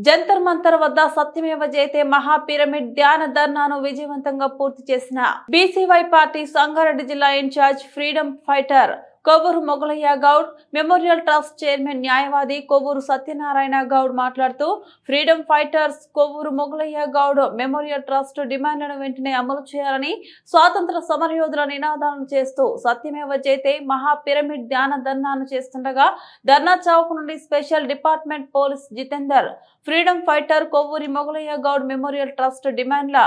జంతర్ మంతర్ వద్ద సత్యమేవ జయతే మహా పిరమిడ్ ధ్యాన ధర్నాను విజయవంతంగా పూర్తి చేసిన బీసీవై పార్టీ సంగారెడ్డి జిల్లా in-charge freedom fighter Kovvuru Mogalaiah Goud memorial trust chairman న్యాయవాది కొవ్వూరు సత్యనారాయణ గౌడ్ మాట్లాడుతూ freedom fighters Kovvuru Mogalaiah Goud memorial trust డిమాండ్లను వెంటనే అమలు చేయాలని స్వాతంత్ర సమరయోధుల నినాదాలను చేస్తూ సత్యమేవ జయతే మహా పిరమిడ్ ధ్యాన ధర్నాను చేస్తుండగా ధర్నా చౌక్ నుండి special department police Jitender freedom fighter Kovvuri Mogalaiah Goud memorial trust డిమాండ్ల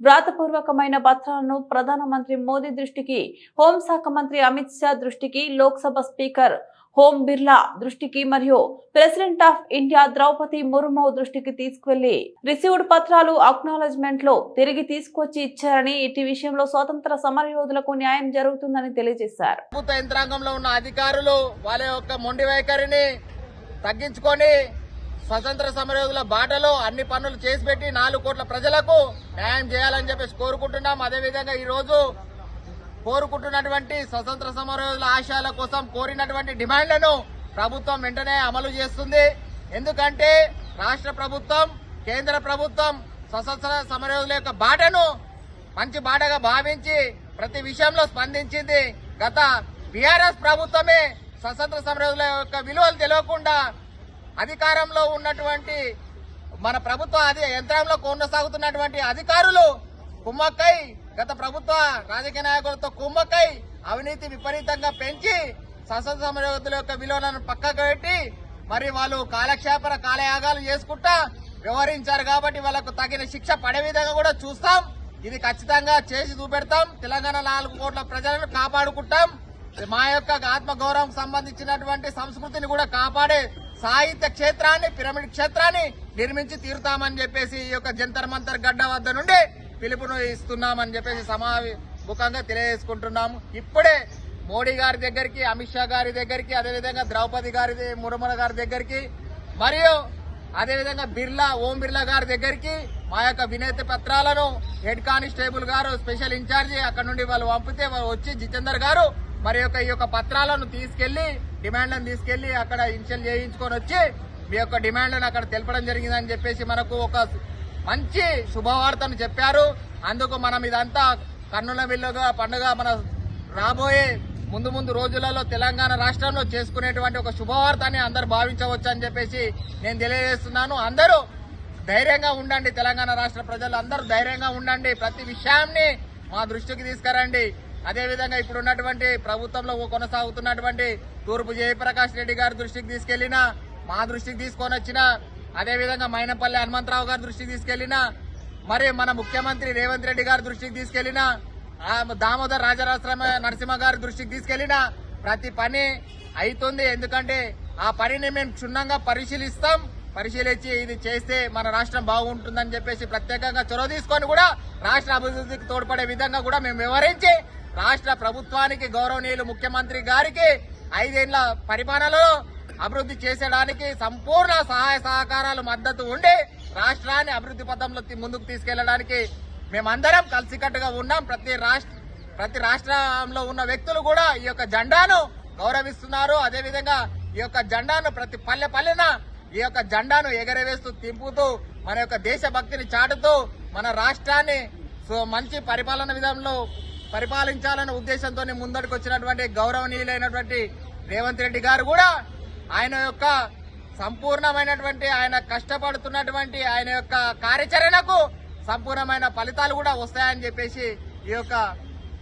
వ్రాతపూర్వకమైన పత్రాలను ప్రధానమంత్రి మోదీ దృష్టికి హోంశాఖ మంత్రి అమిత్ షా దృష్టికి లోక్సభ స్పీకర్ హోం బిర్లా దృష్టికి మరియు president of India Droupadi Murmu దృష్టికి తీసుకువెళ్ళి రిసీవ్డ్ పత్రాలు అక్నాలజ్మెంట్లో తిరిగి తీసుకొచ్చి ఇచ్చారని ఇటు విషయంలో స్వతంత్ర సమరయోధులకు న్యాయం జరుగుతుందని తెలియజేశారు. ప్రభుత్వ యంత్రాంగంలో ఉన్న అధికారులు వాళ్ళ యొక్క మొండి వైఖరిని తగ్గించుకొని స్వతంత్ర సమరయోధుల బాటలో అన్ని పనులు చేసి పెట్టి నాలుగు కోట్ల ప్రజలకు న్యాయం చేయాలని చెప్పేసి కోరుకుంటున్నాం. అదేవిధంగా ఈ రోజు కోరుకుంటున్నటువంటి స్వతంత్ర సమరయోధుల ఆశయాల కోసం కోరినటువంటి డిమాండ్లను ప్రభుత్వం వెంటనే అమలు చేస్తుంది. ఎందుకంటే రాష్ట్ర ప్రభుత్వం కేంద్ర ప్రభుత్వం స్వతంత్ర సమరయోధుల యొక్క బాటను మంచి బాటగా భావించి ప్రతి విషయంలో స్పందించింది. గత బీఆర్ఎస్ ప్రభుత్వమే స్వతంత్ర సమరయోధుల యొక్క విలువలు తెలియకుండా అధికారంలో ఉన్నటువంటి మన ప్రభుత్వ అధి యంత్రంలో కొనసాగుతున్నటువంటి అధికారులు కుమ్మక్కై గత ప్రభుత్వ రాజకీయ నాయకులతో కుమ్మక్కై అవినీతి విపరీతంగా పెంచి సంసద సమరయోధుల యొక్క విలువలను పక్కకు పెట్టి మరి వాళ్ళు కాలక్షేపర కాలయాగాలు చేసుకుంటా వ్యవహరించారు కాబట్టి వాళ్ళకు తగిన శిక్ష పడే విధంగా కూడా చూస్తాం. ఇది ఖచ్చితంగా చేసి చూపెడతాం. తెలంగాణ నాలుగు కోట్ల ప్రజలను కాపాడుకుంటాం. మా యొక్క ఆత్మగౌరవం సంబంధించినటువంటి సంస్కృతిని కూడా కాపాడే సాహిత్య క్షేత్రాన్ని పిరమిడ్ క్షేత్రాన్ని నిర్మించి తీరుతామని చెప్పేసి ఈ యొక్క జంతర్ మంతర్ గడ్డ వద్ద నుండి పిలుపును ఇస్తున్నామని చెప్పేసి సమాముఖంగా తెలియజేసుకుంటున్నాము. ఇప్పుడే మోడీ గారి దగ్గరికి అమిత్ షా గారి దగ్గరికి అదేవిధంగా ద్రౌపది గారి మురమల గారి దగ్గరికి మరియు అదేవిధంగా బిర్లా ఓం బిర్లా గారి దగ్గరికి మా యొక్క వినతి పత్రాలను హెడ్ కానిస్టేబుల్ గారు స్పెషల్ ఇన్ఛార్జి అక్కడ నుండి వాళ్ళు పంపితే వాళ్ళు వచ్చి జితేందర్ గారు మరి యొక్క ఈ యొక్క పత్రాలను తీసుకెళ్ళి డిమాండ్లను తీసుకెళ్ళి అక్కడ ఇన్షియల్ చేయించుకొని వచ్చి మీ యొక్క డిమాండ్లను అక్కడ తెలపడం జరిగిందని చెప్పేసి మనకు ఒక మంచి శుభవార్తను చెప్పారు. అందుకు మనం ఇదంతా కన్నుల విల్లుగా పండుగ మన రాబోయే ముందు ముందు రోజులలో తెలంగాణ రాష్ట్రంలో చేసుకునేటువంటి ఒక శుభవార్తని అందరు భావించవచ్చు అని చెప్పేసి నేను తెలియజేస్తున్నాను. అందరూ ధైర్యంగా ఉండండి తెలంగాణ రాష్ట్ర ప్రజలు. అందరూ ధైర్యంగా ఉండండి. ప్రతి విషయాన్ని మా దృష్టికి తీసుకురండి. అదేవిధంగా ఇప్పుడు ఉన్నటువంటి ప్రభుత్వంలో కొనసాగుతున్నటువంటి తూర్పు జయప్రకాష్ రెడ్డి గారి దృష్టికి తీసుకెళ్ళినా మా దృష్టికి తీసుకొని వచ్చిన అదేవిధంగా మైనపల్లి హనుమంతరావు గారి దృష్టికి తీసుకెళ్ళినా మరి మన ముఖ్యమంత్రి రేవంత్ రెడ్డి గారి దృష్టికి తీసుకెళ్ళినా ఆ దామోదర్ రాజరాశ్రమ నరసింహ గారి దృష్టికి తీసుకెళ్ళినా ప్రతి పని అవుతుంది ఎందుకంటే ఆ పనిని మేము క్షుణ్ణంగా పరిశీలిస్తాం. పరిశీలించి ఇది చేస్తే మన రాష్ట్రం బాగుంటుందని చెప్పేసి ప్రత్యేకంగా చొరవ తీసుకొని కూడా రాష్ట్ర అభివృద్ధికి తోడ్పడే విధంగా కూడా మేము వివరించి రాష్ట్ర ప్రభుత్వానికి గౌరవనీయులు ముఖ్యమంత్రి గారికి ఐదేళ్ళ పరిపాలనలో అభివృద్ధి చేసేయడానికి సంపూర్ణ సహాయ సహకారాలు మద్దతు ఉండి రాష్ట్రాన్ని అభివృద్ధి పథంలో ముందుకు తీసుకెళ్ళడానికి మేమందరం కలిసికట్టుగా ఉన్నాం. ప్రతి రాష్ట్ర ప్రతి రాష్ట్రంలో ఉన్న వ్యక్తులు కూడా ఈ యొక్క జెండాను గౌరవిస్తున్నారు. అదేవిధంగా ఈ యొక్క జెండాను ప్రతి పల్లె పల్లెన ఈ యొక్క జెండాను ఎగరవేస్తూ తింపుతూ మన యొక్క దేశభక్తిని చాటుతూ మన రాష్ట్రాన్ని సో మంచి పరిపాలన విధానంలో పరిపాలించాలనే ఉద్దేశంతో ముందడుకు వచ్చినటువంటి గౌరవనీయులైనటువంటి రేవంత్ రెడ్డి గారు కూడా ఆయన యొక్క సంపూర్ణమైనటువంటి ఆయన కష్టపడుతున్నటువంటి ఆయన యొక్క కార్యాచరణకు సంపూర్ణమైన ఫలితాలు కూడా వస్తాయని చెప్పేసి ఈ యొక్క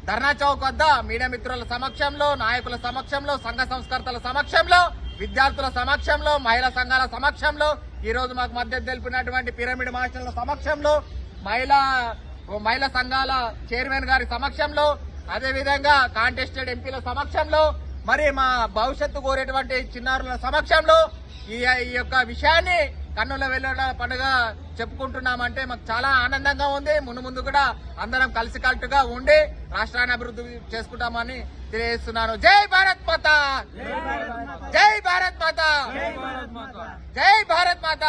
ధర్నా చౌక్ వద్ద మీడియా మిత్రుల సమక్షంలో నాయకుల సమక్షంలో సంఘ సంస్కర్తల సమక్షంలో విద్యార్థుల సమక్షంలో మహిళా సంఘాల సమక్షంలో ఈ రోజు మాకు మద్దతు తెలిపినటువంటి పిరమిడ్ మాస్టర్ల సమక్షంలో మహిళా మహిళా సంఘాల చైర్మన్ గారి సమక్షంలో అదేవిధంగా కాంటెస్టెడ్ ఎంపీల సమక్షంలో మరి మా భవిష్యత్తు కోరేటువంటి చిన్నారుల సమక్షంలో ఈ ఈ యొక్క విషయాన్ని కన్నుల వెళ్ళడ పండుగ చెప్పుకుంటున్నామంటే మాకు చాలా ఆనందంగా ఉంది. ముందు ముందు కూడా అందరం కలిసికట్టుగా ఉండి రాష్ట్రాన్ని అభివృద్ధి చేసుకుంటామని తెలియజేస్తున్నాను. జై భారత్ మాత! జై భారత్ మాత! జై భారత్ మాత!